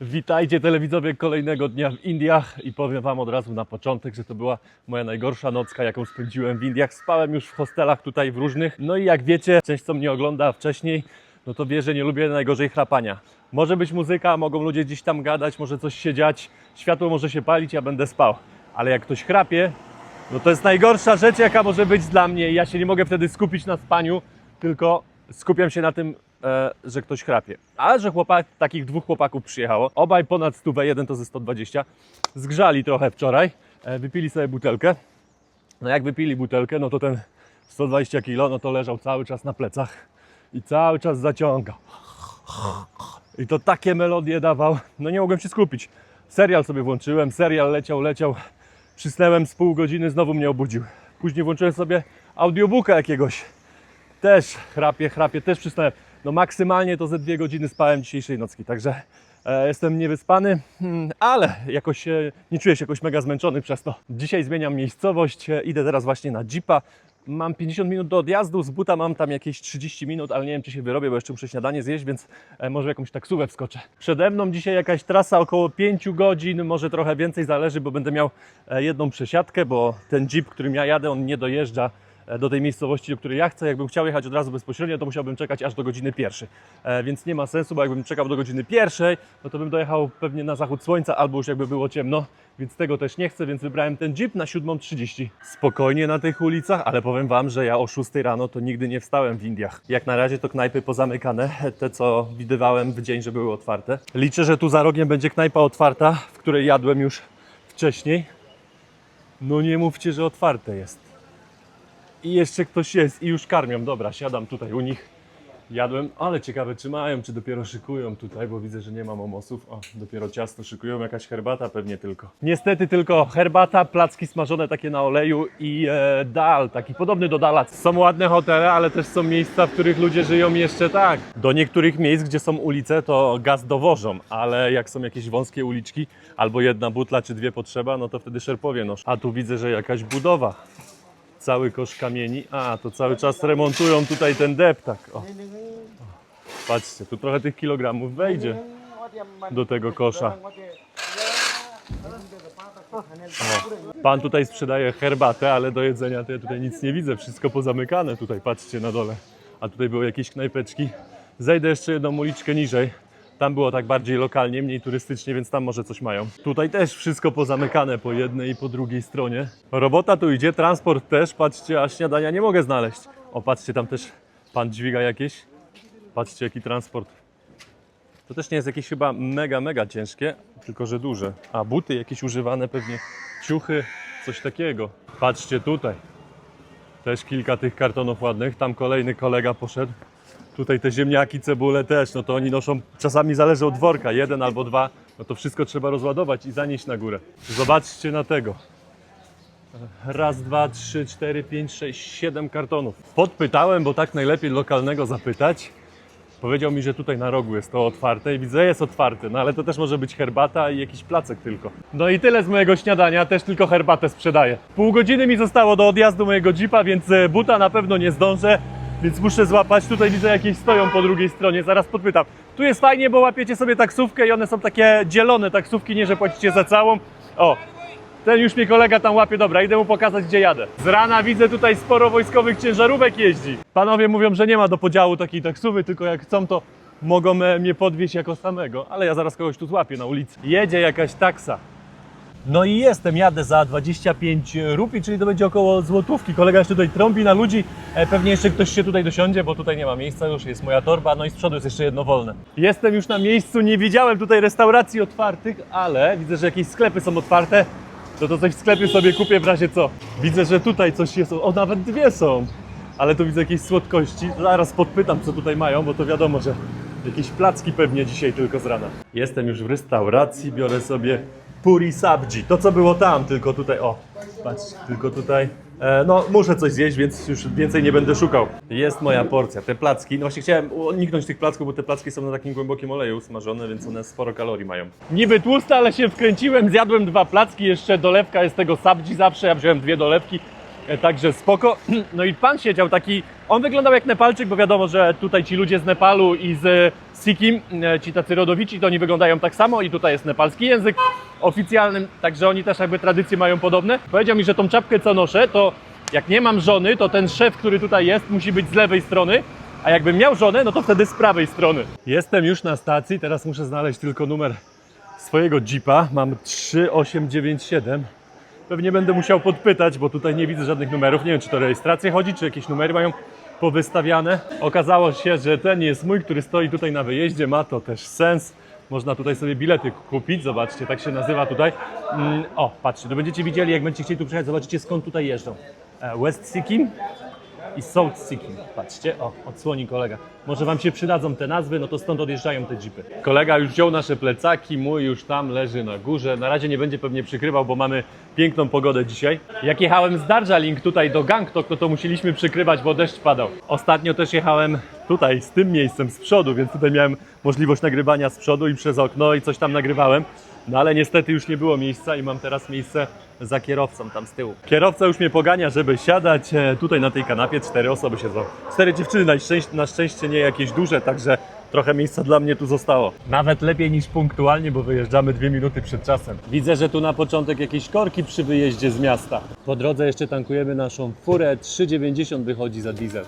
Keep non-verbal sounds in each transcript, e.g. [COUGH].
Witajcie telewidzowie kolejnego dnia w Indiach i powiem Wam od razu na początek, że to była moja najgorsza nocka, jaką spędziłem w Indiach. Spałem już w hostelach tutaj w różnych. No i jak wiecie, część co mnie ogląda wcześniej, no to wie, że nie lubię najgorzej chrapania. Może być muzyka, mogą ludzie gdzieś tam gadać, może coś się dziać, światło może się palić, ja będę spał. Ale jak ktoś chrapie, no to jest najgorsza rzecz, jaka może być dla mnie. Ja się nie mogę wtedy skupić na spaniu, tylko skupiam się na tym, e, że ktoś chrapie. A że chłopak, takich dwóch chłopaków przyjechało, obaj ponad 100, jeden to ze 120, zgrzali trochę wczoraj, e, wypili sobie butelkę. No jak wypili butelkę, no to ten 120 kg, no to leżał cały czas na plecach i cały czas zaciągał. I to takie melodie dawał, no nie mogłem się skupić. Serial sobie włączyłem, serial leciał, leciał. Przysnęłem z pół godziny, znowu mnie obudził. Później włączyłem sobie audiobooka jakiegoś. Też chrapie, chrapie, też przysnąłem. No maksymalnie to ze dwie godziny spałem dzisiejszej nocki, także e, jestem niewyspany, hmm, ale jakoś e, nie czuję się jakoś mega zmęczony przez to. Dzisiaj zmieniam miejscowość, e, idę teraz właśnie na Jeepa. Mam 50 minut do odjazdu, z buta mam tam jakieś 30 minut, ale nie wiem czy się wyrobię, bo jeszcze muszę śniadanie zjeść, więc może jakąś taksówę wskoczę. Przede mną dzisiaj jakaś trasa około 5 godzin, może trochę więcej zależy, bo będę miał jedną przesiadkę, bo ten Jeep, którym ja jadę, on nie dojeżdża do tej miejscowości, do której ja chcę. Jakbym chciał jechać od razu bezpośrednio, to musiałbym czekać aż do godziny pierwszej. E, więc nie ma sensu, bo jakbym czekał do godziny pierwszej, no to bym dojechał pewnie na zachód słońca albo już jakby było ciemno, więc tego też nie chcę, więc wybrałem ten Jeep na 7.30. Spokojnie na tych ulicach, ale powiem Wam, że ja o 6 rano to nigdy nie wstałem w Indiach. Jak na razie to knajpy pozamykane, [LAUGHS] te co widywałem w dzień, że były otwarte. Liczę, że tu za rogiem będzie knajpa otwarta, w której jadłem już wcześniej. No nie mówcie, że otwarte jest. I jeszcze ktoś jest i już karmią. Dobra, siadam tutaj u nich. Jadłem, ale ciekawe czy mają, czy dopiero szykują tutaj, bo widzę, że nie ma momosów. O, dopiero ciasto szykują, jakaś herbata pewnie tylko. Niestety tylko herbata, placki smażone takie na oleju i e, dal, taki podobny do dala. Są ładne hotele, ale też są miejsca, w których ludzie żyją jeszcze tak. Do niektórych miejsc, gdzie są ulice, to gaz dowożą, ale jak są jakieś wąskie uliczki, albo jedna butla czy dwie potrzeba, no to wtedy szerpowie noszą. A tu widzę, że jakaś budowa cały kosz kamieni. A, to cały czas remontują tutaj ten deptak. O. Patrzcie, tu trochę tych kilogramów wejdzie do tego kosza. O. Pan tutaj sprzedaje herbatę, ale do jedzenia to ja tutaj nic nie widzę. Wszystko pozamykane tutaj, patrzcie na dole. A tutaj były jakieś knajpeczki. Zejdę jeszcze jedną uliczkę niżej. Tam było tak bardziej lokalnie, mniej turystycznie, więc tam może coś mają. Tutaj też wszystko pozamykane po jednej i po drugiej stronie. Robota tu idzie, transport też. Patrzcie, a śniadania nie mogę znaleźć. O, patrzcie, tam też pan dźwiga jakieś. Patrzcie, jaki transport. To też nie jest jakieś chyba mega, mega ciężkie, tylko że duże. A buty jakieś używane pewnie, ciuchy, coś takiego. Patrzcie tutaj. Też kilka tych kartonów ładnych. Tam kolejny kolega poszedł. Tutaj te ziemniaki, cebule też, no to oni noszą, czasami zależy od worka, jeden albo dwa, no to wszystko trzeba rozładować i zanieść na górę. Zobaczcie na tego. Raz, dwa, trzy, cztery, pięć, sześć, siedem kartonów. Podpytałem, bo tak najlepiej lokalnego zapytać. Powiedział mi, że tutaj na rogu jest to otwarte i widzę, jest otwarte, no ale to też może być herbata i jakiś placek tylko. No i tyle z mojego śniadania, też tylko herbatę sprzedaję. Pół godziny mi zostało do odjazdu mojego jeepa, więc e, buta na pewno nie zdążę, więc muszę złapać. Tutaj widzę jakieś stoją po drugiej stronie, zaraz podpytam. Tu jest fajnie, bo łapiecie sobie taksówkę i one są takie dzielone taksówki, nie że płacicie za całą. O, ten już mnie kolega tam łapie, dobra, idę mu pokazać gdzie jadę. Z rana widzę tutaj sporo wojskowych ciężarówek jeździ. Panowie mówią, że nie ma do podziału takiej taksówy, tylko jak chcą to mogą e, mnie podwieźć jako samego, ale ja zaraz kogoś tu złapię na ulicy. Jedzie jakaś taksa. No i jestem, jadę za 25 rupii, czyli to będzie około złotówki. Kolega jeszcze tutaj trąbi na ludzi, e, pewnie jeszcze ktoś się tutaj dosiądzie, bo tutaj nie ma miejsca już, jest moja torba, no i z przodu jest jeszcze jedno wolne. Jestem już na miejscu, nie widziałem tutaj restauracji otwartych, ale widzę, że jakieś sklepy są otwarte, to to coś w sklepie sobie kupię w razie co. Widzę, że tutaj coś jest, o nawet dwie są, ale tu widzę jakieś słodkości. Zaraz podpytam, co tutaj mają, bo to wiadomo, że jakieś placki pewnie dzisiaj tylko z rana. Jestem już w restauracji, biorę sobie puri sabji. To co było tam, tylko tutaj, o, patrzcie, tylko tutaj. E, no, muszę coś zjeść, więc już więcej nie będę szukał. Jest moja porcja. Te placki, no właśnie chciałem uniknąć tych placków, bo te placki są na takim głębokim oleju smażone, więc one sporo kalorii mają. Niby tłuste, ale się wkręciłem, zjadłem dwa placki, jeszcze dolewka jest tego sabji zawsze, ja wziąłem dwie dolewki. E, Także spoko. [CLEARS THROAT] No i pan siedział taki, on wyglądał jak Nepalczyk, bo wiadomo, że tutaj ci ludzie z Nepalu i z Sikkim, e, ci tacy rodowici, to oni wyglądają tak samo i tutaj jest nepalski język oficjalny, także oni też jakby tradycje mają podobne. Powiedział mi, że tą czapkę co noszę, to jak nie mam żony, to ten szef, który tutaj jest, musi być z lewej strony, a jakbym miał żonę, no to wtedy z prawej strony. Jestem już na stacji, teraz muszę znaleźć tylko numer swojego Jeepa. Mam 3897. Pewnie będę musiał podpytać, bo tutaj nie widzę żadnych numerów. Nie wiem, czy to rejestrację chodzi, czy jakieś numery mają powystawiane. Okazało się, że ten jest mój, który stoi tutaj na wyjeździe. Ma to też sens. Można tutaj sobie bilety kupić. Zobaczcie, tak się nazywa tutaj. Mm, o, patrzcie, to będziecie widzieli, jak będziecie chcieli tu przyjechać, zobaczycie skąd tutaj jeżdżą. E, West Sikkim i South Sikkim. Patrzcie, o, odsłoni kolega. Może Wam się przydadzą te nazwy, no to stąd odjeżdżają te jeepy. Kolega już wziął nasze plecaki, mój już tam leży na górze. Na razie nie będzie pewnie przykrywał, bo mamy piękną pogodę dzisiaj. Jak jechałem z Darjeeling tutaj do Gangtok, no to musieliśmy przykrywać, bo deszcz padał. Ostatnio też jechałem tutaj, z tym miejscem, z przodu, więc tutaj miałem możliwość nagrywania z przodu i przez okno i coś tam nagrywałem. No ale niestety już nie było miejsca i mam teraz miejsce za kierowcą tam z tyłu. Kierowca już mnie pogania, żeby siadać e, tutaj na tej kanapie. Cztery osoby siedzą. Cztery dziewczyny, na szczęście, na szczęście nie jakieś duże, także trochę miejsca dla mnie tu zostało. Nawet lepiej niż punktualnie, bo wyjeżdżamy dwie minuty przed czasem. Widzę, że tu na początek jakieś korki przy wyjeździe z miasta. Po drodze jeszcze tankujemy naszą furę. 3,90 wychodzi za diesel.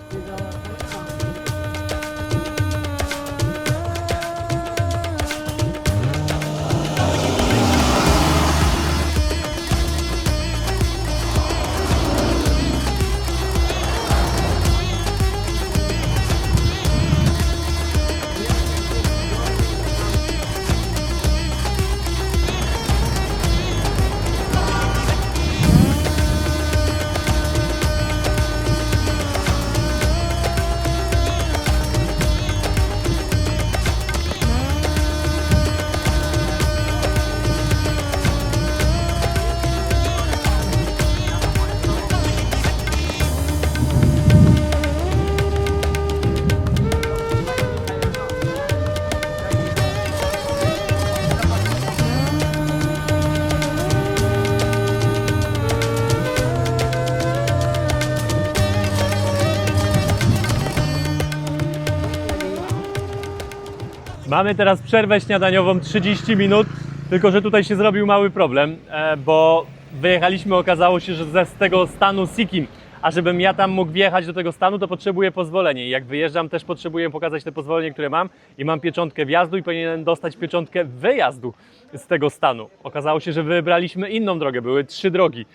Mamy teraz przerwę śniadaniową 30 minut, tylko że tutaj się zrobił mały problem, e, bo wyjechaliśmy, okazało się, że ze z tego stanu Sikkim, a żebym ja tam mógł wjechać do tego stanu, to potrzebuję pozwolenie. I jak wyjeżdżam, też potrzebuję pokazać te pozwolenie, które mam i mam pieczątkę wjazdu i powinienem dostać pieczątkę wyjazdu z tego stanu. Okazało się, że wybraliśmy inną drogę, były trzy drogi.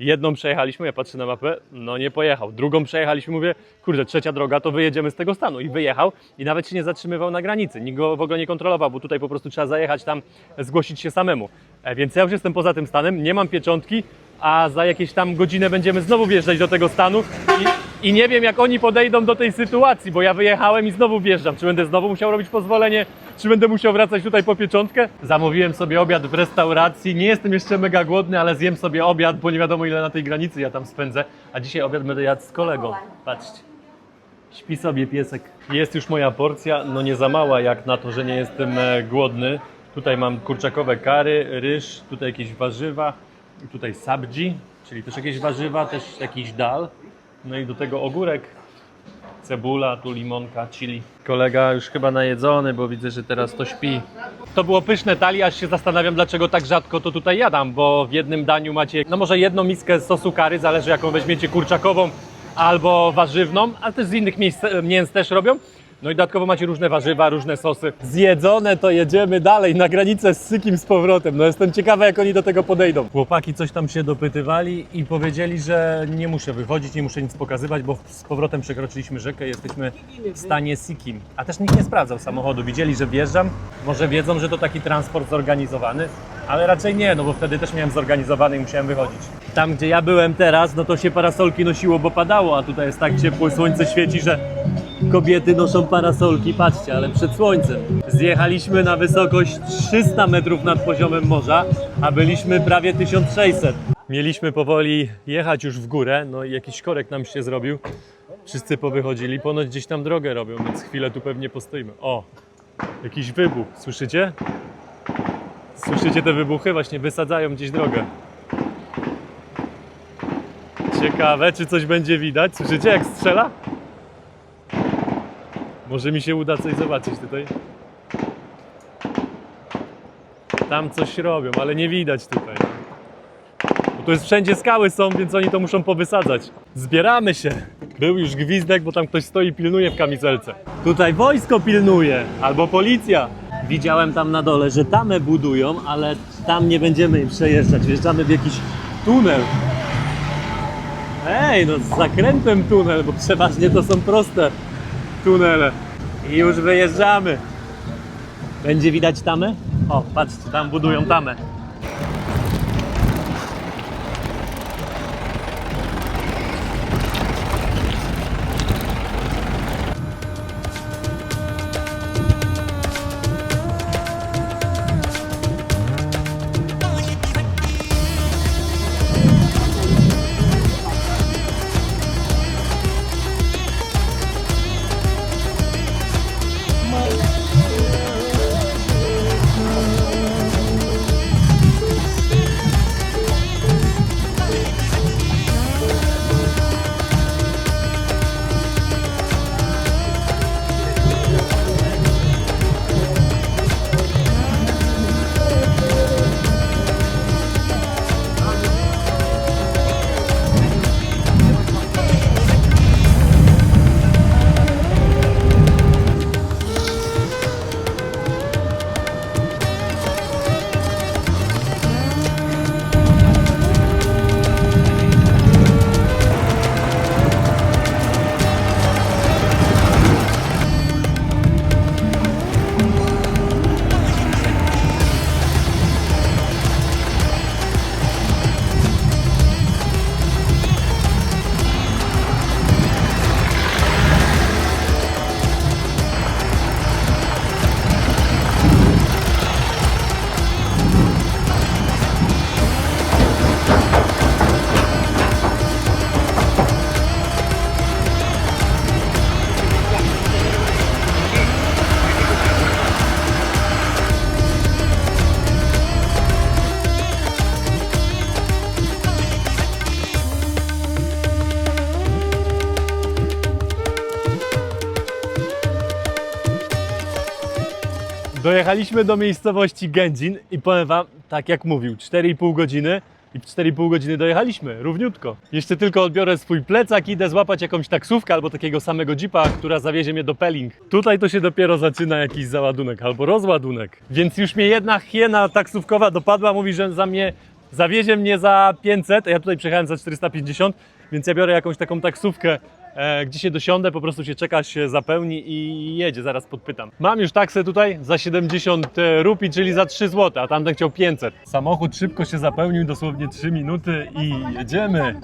Jedną przejechaliśmy, ja patrzę na mapę, no nie pojechał. Drugą przejechaliśmy, mówię, kurde, trzecia droga, to wyjedziemy z tego stanu. I wyjechał i nawet się nie zatrzymywał na granicy. Nikt go w ogóle nie kontrolował, bo tutaj po prostu trzeba zajechać tam, zgłosić się samemu. E, Więc ja już jestem poza tym stanem, nie mam pieczątki, a za jakieś tam godzinę będziemy znowu wjeżdżać do tego stanu i, i nie wiem jak oni podejdą do tej sytuacji, bo ja wyjechałem i znowu wjeżdżam. Czy będę znowu musiał robić pozwolenie, czy będę musiał wracać tutaj po pieczątkę? Zamówiłem sobie obiad w restauracji, nie jestem jeszcze mega głodny, ale zjem sobie obiad, bo nie wiadomo ile na tej granicy ja tam spędzę, a dzisiaj obiad będę jadł z kolegą. Patrzcie. Śpi sobie piesek. Jest już moja porcja, no nie za mała jak na to, że nie jestem e, głodny. Tutaj mam kurczakowe kary, ryż, tutaj jakieś warzywa, i tutaj sabji, czyli też jakieś warzywa, też jakiś dal. No i do tego ogórek, cebula, tu limonka, chili. Kolega już chyba najedzony, bo widzę, że teraz to śpi. To było pyszne tali, aż się zastanawiam, dlaczego tak rzadko to tutaj jadam, bo w jednym daniu macie, no może jedną miskę sosu kary, zależy jaką weźmiecie, kurczakową albo warzywną, ale też z innych miejsc, mięs też robią. No i dodatkowo macie różne warzywa, różne sosy. Zjedzone to jedziemy dalej na granicę z Sykim z powrotem. No jestem ciekawy jak oni do tego podejdą. Chłopaki coś tam się dopytywali i powiedzieli, że nie muszę wychodzić, nie muszę nic pokazywać, bo z powrotem przekroczyliśmy rzekę, jesteśmy w stanie Sikim. A też nikt nie sprawdzał samochodu. Widzieli, że wjeżdżam. Może wiedzą, że to taki transport zorganizowany, ale raczej nie, no bo wtedy też miałem zorganizowany i musiałem wychodzić. Tam, gdzie ja byłem teraz, no to się parasolki nosiło, bo padało, a tutaj jest tak ciepło, słońce świeci, że kobiety noszą parasolki, patrzcie, ale przed słońcem. Zjechaliśmy na wysokość 300 metrów nad poziomem morza, a byliśmy prawie 1600. Mieliśmy powoli jechać już w górę, no i jakiś korek nam się zrobił. Wszyscy powychodzili, ponoć gdzieś tam drogę robią, więc chwilę tu pewnie postoimy. O, jakiś wybuch, słyszycie? Słyszycie te wybuchy? Właśnie wysadzają gdzieś drogę. Ciekawe, czy coś będzie widać. Słyszycie, jak strzela? Może mi się uda coś zobaczyć tutaj. Tam coś robią, ale nie widać tutaj. Bo tu jest wszędzie skały są, więc oni to muszą powysadzać. Zbieramy się. Był już gwizdek, bo tam ktoś stoi i pilnuje w kamizelce. Tutaj wojsko pilnuje, albo policja. Widziałem tam na dole, że tamę budują, ale tam nie będziemy im przejeżdżać. Wjeżdżamy w jakiś tunel. Ej, no z zakrętem tunel, bo przeważnie to są proste tunele. I już wyjeżdżamy. Będzie widać tamę? O, patrzcie, tam budują tamę. Dojechaliśmy do miejscowości Gędzin i powiem wam, tak jak mówił, 4,5 godziny i w 4,5 godziny dojechaliśmy, równiutko. Jeszcze tylko odbiorę swój plecak, idę złapać jakąś taksówkę albo takiego samego jeepa, która zawiezie mnie do Pelling. Tutaj to się dopiero zaczyna jakiś załadunek albo rozładunek. Więc już mnie jedna hiena taksówkowa dopadła, mówi, że za mnie zawiezie mnie za 500, a ja tutaj przejechałem za 450, więc ja biorę jakąś taką taksówkę gdzie się dosiądę, po prostu się czeka, się zapełni i jedzie, zaraz podpytam. Mam już taksę tutaj za 70 rupi, czyli za 3 zł, a tamten chciał 500. Samochód szybko się zapełnił, dosłownie 3 minuty i jedziemy.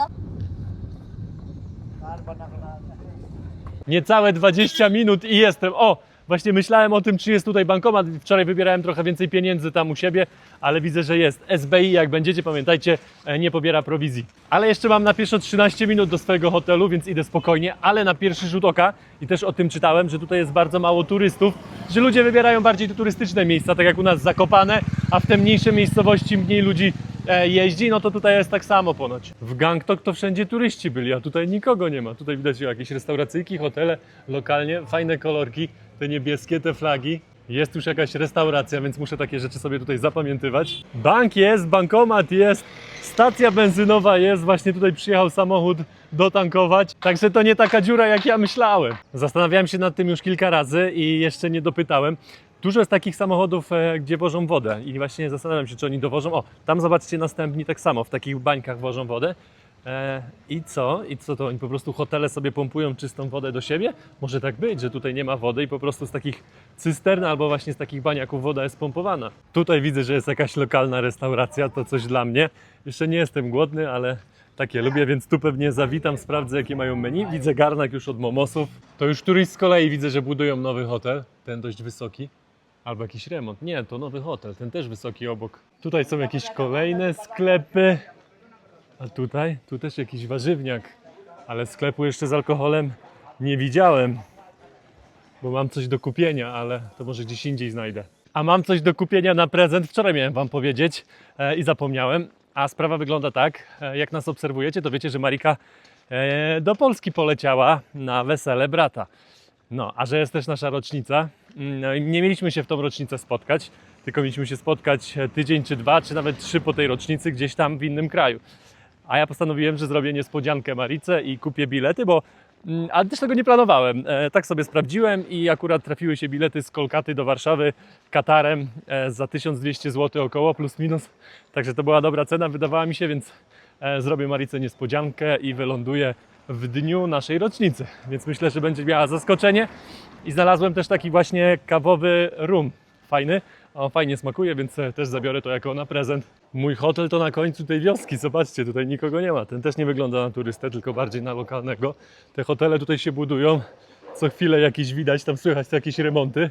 Niecałe 20 minut i jestem. O! Właśnie myślałem o tym, czy jest tutaj bankomat. Wczoraj wybierałem trochę więcej pieniędzy tam u siebie, ale widzę, że jest. SBI, jak będziecie, pamiętajcie, e, nie pobiera prowizji. Ale jeszcze mam na pieszo 13 minut do swojego hotelu, więc idę spokojnie, ale na pierwszy rzut oka i też o tym czytałem, że tutaj jest bardzo mało turystów, że ludzie wybierają bardziej turystyczne miejsca, tak jak u nas Zakopane, a w te mniejsze miejscowości mniej ludzi e, jeździ, no to tutaj jest tak samo ponoć. W Gangtok to wszędzie turyści byli, a tutaj nikogo nie ma. Tutaj widać jakieś restauracyjki, hotele, lokalnie, fajne kolorki, te niebieskie, te flagi. Jest już jakaś restauracja, więc muszę takie rzeczy sobie tutaj zapamiętywać. Bank jest, bankomat jest, stacja benzynowa jest, właśnie tutaj przyjechał samochód dotankować. Także to nie taka dziura, jak ja myślałem. Zastanawiałem się nad tym już kilka razy i jeszcze nie dopytałem. Dużo jest takich samochodów, e, gdzie wożą wodę i właśnie zastanawiam się, czy oni dowożą. O, tam zobaczcie następni tak samo, w takich bańkach wożą wodę. E, I co? I co to oni po prostu hotele sobie pompują czystą wodę do siebie? Może tak być, że tutaj nie ma wody i po prostu z takich cystern albo właśnie z takich baniaków woda jest pompowana. Tutaj widzę, że jest jakaś lokalna restauracja, to coś dla mnie. Jeszcze nie jestem głodny, ale takie lubię, więc tu pewnie zawitam, sprawdzę jakie mają menu. Widzę garnek już od momosów. To już któryś z kolei widzę, że budują nowy hotel, ten dość wysoki. Albo jakiś remont. Nie, to nowy hotel, ten też wysoki obok. Tutaj są jakieś kolejne sklepy. A tutaj? Tu też jakiś warzywniak. Ale sklepu jeszcze z alkoholem nie widziałem. Bo mam coś do kupienia, ale to może gdzieś indziej znajdę. A mam coś do kupienia na prezent. Wczoraj miałem Wam powiedzieć e, i zapomniałem. A sprawa wygląda tak, e, jak nas obserwujecie, to wiecie, że Marika e, do Polski poleciała na wesele brata. No, a że jest też nasza rocznica, mm, no nie mieliśmy się w tą rocznicę spotkać, tylko mieliśmy się spotkać e, tydzień czy dwa, czy nawet trzy po tej rocznicy gdzieś tam w innym kraju. A ja postanowiłem, że zrobię niespodziankę Marice i kupię bilety, bo mm, ale też tego nie planowałem. E, tak sobie sprawdziłem i akurat trafiły się bilety z Kolkaty do Warszawy Katarem e, za 1200 zł około, plus minus. Także to była dobra cena, wydawała mi się, więc e, zrobię Marice niespodziankę i wyląduję w dniu naszej rocznicy. Więc myślę, że będzie miała zaskoczenie. I znalazłem też taki właśnie kawowy rum. Fajny. On fajnie smakuje, więc e, też zabiorę to jako na prezent. Mój hotel to na końcu tej wioski. Zobaczcie, tutaj nikogo nie ma. Ten też nie wygląda na turystę, tylko bardziej na lokalnego. Te hotele tutaj się budują. Co chwilę jakieś widać, tam słychać jakieś remonty.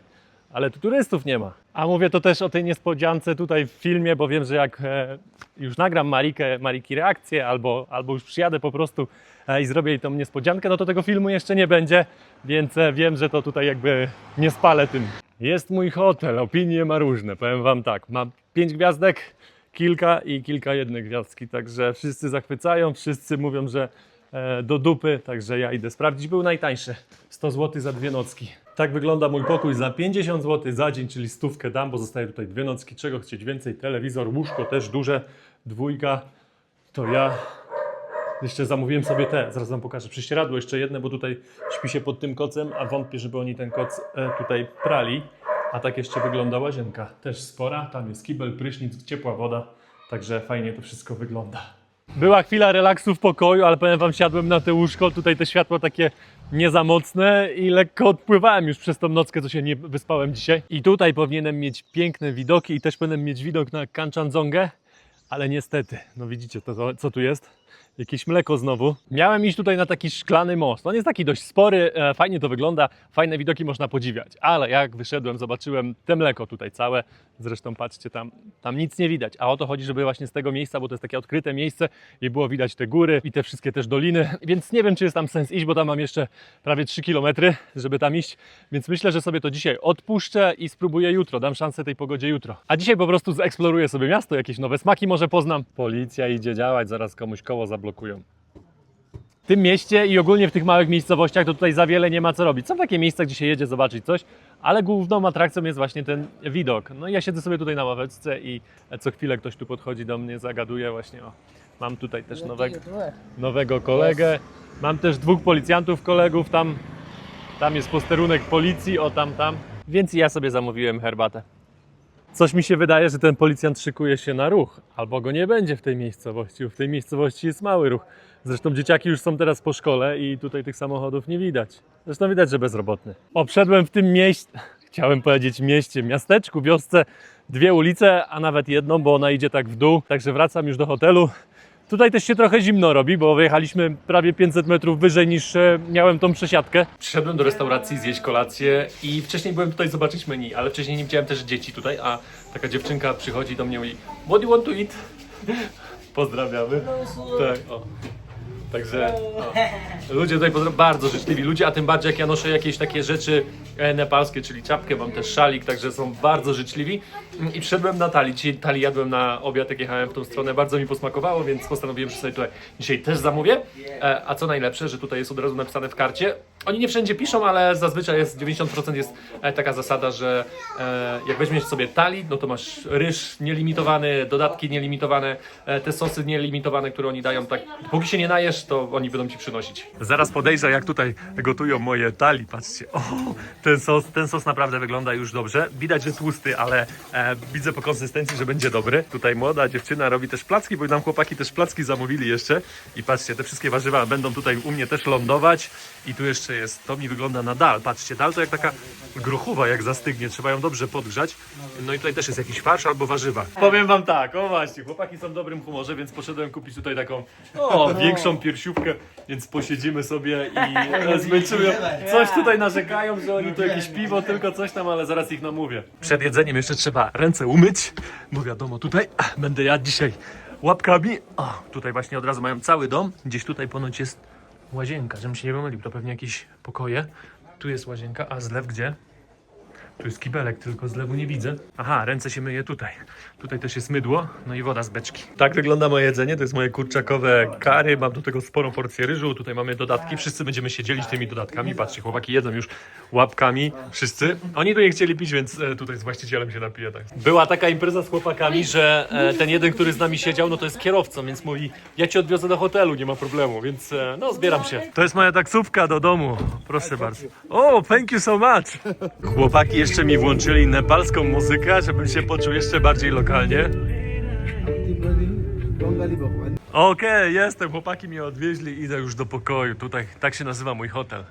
Ale tu turystów nie ma. A mówię to też o tej niespodziance tutaj w filmie, bo wiem, że jak e, już nagram Marikę, Mariki reakcję, albo, albo już przyjadę po prostu e, i zrobię jej tą niespodziankę, no to tego filmu jeszcze nie będzie, więc wiem, że to tutaj jakby nie spalę tym. Jest mój hotel, opinie ma różne, powiem Wam tak, ma pięć gwiazdek, kilka i kilka jednej gwiazdki, także wszyscy zachwycają, wszyscy mówią, że e, do dupy, także ja idę sprawdzić. Był najtańszy, 100 zł za dwie nocki. Tak wygląda mój pokój za 50 zł za dzień, czyli stówkę dam, bo zostaje tutaj dwie nocki, czego chcieć więcej, telewizor, łóżko też duże, dwójka, to ja jeszcze zamówiłem sobie te, zaraz wam pokażę, prześcieradło jeszcze jedne, bo tutaj śpi się pod tym kocem, a wątpię, żeby oni ten koc e, tutaj prali. A tak jeszcze wygląda łazienka, też spora, tam jest kibel, prysznic, ciepła woda, także fajnie to wszystko wygląda. Była chwila relaksu w pokoju, ale powiem wam, siadłem na te łóżko, tutaj te światło takie nie za mocne i lekko odpływałem już przez tą nockę, co się nie wyspałem dzisiaj. I tutaj powinienem mieć piękne widoki i też powinienem mieć widok na Kanchanjongę, ale niestety, no widzicie to, co tu jest? Jakieś mleko znowu. Miałem iść tutaj na taki szklany most. On jest taki dość spory, e, fajnie to wygląda, fajne widoki można podziwiać. Ale jak wyszedłem, zobaczyłem te mleko tutaj całe. Zresztą patrzcie, tam, tam nic nie widać. A o to chodzi, żeby właśnie z tego miejsca, bo to jest takie odkryte miejsce i było widać te góry i te wszystkie też doliny. Więc nie wiem, czy jest tam sens iść, bo tam mam jeszcze prawie 3 km, żeby tam iść. Więc myślę, że sobie to dzisiaj odpuszczę i spróbuję jutro. Dam szansę tej pogodzie jutro. A dzisiaj po prostu zeeksploruję sobie miasto, jakieś nowe smaki może poznam. Policja idzie działać, zaraz komuś koło zablokują. W tym mieście i ogólnie w tych małych miejscowościach to tutaj za wiele nie ma co robić. Są takie miejsca, gdzie się jedzie zobaczyć coś, ale główną atrakcją jest właśnie ten widok. No i ja siedzę sobie tutaj na ławeczce i co chwilę ktoś tu podchodzi do mnie, zagaduje właśnie o. Mam tutaj też nowego, nowego kolegę. Mam też dwóch policjantów kolegów, tam, tam jest posterunek policji, o tam, tam. Więc ja sobie zamówiłem herbatę. Coś mi się wydaje, że ten policjant szykuje się na ruch, albo go nie będzie w tej miejscowości. W tej miejscowości jest mały ruch. Zresztą dzieciaki już są teraz po szkole i tutaj tych samochodów nie widać. Zresztą widać, że bezrobotny. Obszedłem w tym mieście, [LAUGHS] chciałem powiedzieć mieście, miasteczku, wiosce, dwie ulice, a nawet jedną, bo ona idzie tak w dół. Także wracam już do hotelu. Tutaj też się trochę zimno robi, bo wyjechaliśmy prawie 500 metrów wyżej niż e, miałem tą przesiadkę. Przyszedłem do restauracji zjeść kolację i wcześniej byłem tutaj zobaczyć menu, ale wcześniej nie widziałem też dzieci tutaj, a taka dziewczynka przychodzi do mnie i mówi What do you want to eat? [LAUGHS] Pozdrawiamy. Tak, o. Także o. [LAUGHS] ludzie tutaj bardzo życzliwi ludzie, a tym bardziej jak ja noszę jakieś takie rzeczy e, nepalskie, czyli czapkę, mam też szalik, także są bardzo życzliwi. Mm, I przyszedłem na Tali. Dzisiaj Tali jadłem na obiad, jak jechałem w tą stronę, bardzo mi posmakowało, więc postanowiłem, że sobie tutaj dzisiaj też zamówię. E, a co najlepsze, że tutaj jest od razu napisane w karcie. Oni nie wszędzie piszą, ale zazwyczaj jest 90% jest e, taka zasada, że e, jak weźmiesz sobie Tali, no to masz ryż nielimitowany, dodatki nielimitowane, e, te sosy nielimitowane, które oni dają, tak póki się nie najesz, to oni będą ci przynosić. Zaraz podejrzę, jak tutaj gotują moje tali. Patrzcie, o, ten sos, ten sos naprawdę wygląda już dobrze. Widać, że tłusty, ale e, widzę po konsystencji, że będzie dobry. Tutaj młoda dziewczyna robi też placki, bo nam chłopaki też placki zamówili jeszcze. I patrzcie, te wszystkie warzywa będą tutaj u mnie też lądować. I tu jeszcze jest, to mi wygląda na dal. Patrzcie, dal to jak taka grochuwa, jak zastygnie, trzeba ją dobrze podgrzać. No i tutaj też jest jakiś farsz albo warzywa. Powiem wam tak, o właśnie, chłopaki są w dobrym humorze, więc poszedłem kupić tutaj taką o, [LAUGHS] większą piersiówkę, więc posiedzimy sobie i [LAUGHS] zmęczyłem. Coś tutaj narzekają, że oni to jakieś piwo, tylko coś tam, ale zaraz ich namówię. Przed jedzeniem jeszcze trzeba ręce umyć, bo wiadomo, tutaj będę jadł dzisiaj łapkami. O, tutaj właśnie od razu mają cały dom, gdzieś tutaj ponoć jest łazienka, żebym się nie pomylił, to pewnie jakieś pokoje. Tu jest łazienka, a zlew gdzie? Tu jest kibelek, tylko z lewu nie widzę. Aha, ręce się myje tutaj. Tutaj też jest mydło, no i woda z beczki. Tak wygląda moje jedzenie, to jest moje kurczakowe kary, mam do tego sporą porcję ryżu, tutaj mamy dodatki, wszyscy będziemy się dzielić tymi dodatkami. Patrzcie, chłopaki jedzą już łapkami, wszyscy. Oni tu nie chcieli pić, więc e, tutaj z właścicielem się napije. Tak. Była taka impreza z chłopakami, że e, ten jeden, który z nami siedział, no to jest kierowcą, więc mówi, ja cię odwiozę do hotelu, nie ma problemu, więc e, no zbieram się. To jest moja taksówka do domu, proszę bardzo. O, thank you so much. Chłopaki jeszcze mi włączyli nepalską muzykę, żebym się poczuł jeszcze bardziej lokalnie. Okej, jestem, chłopaki mnie odwieźli, idę już do pokoju. Tutaj tak się nazywa mój hotel.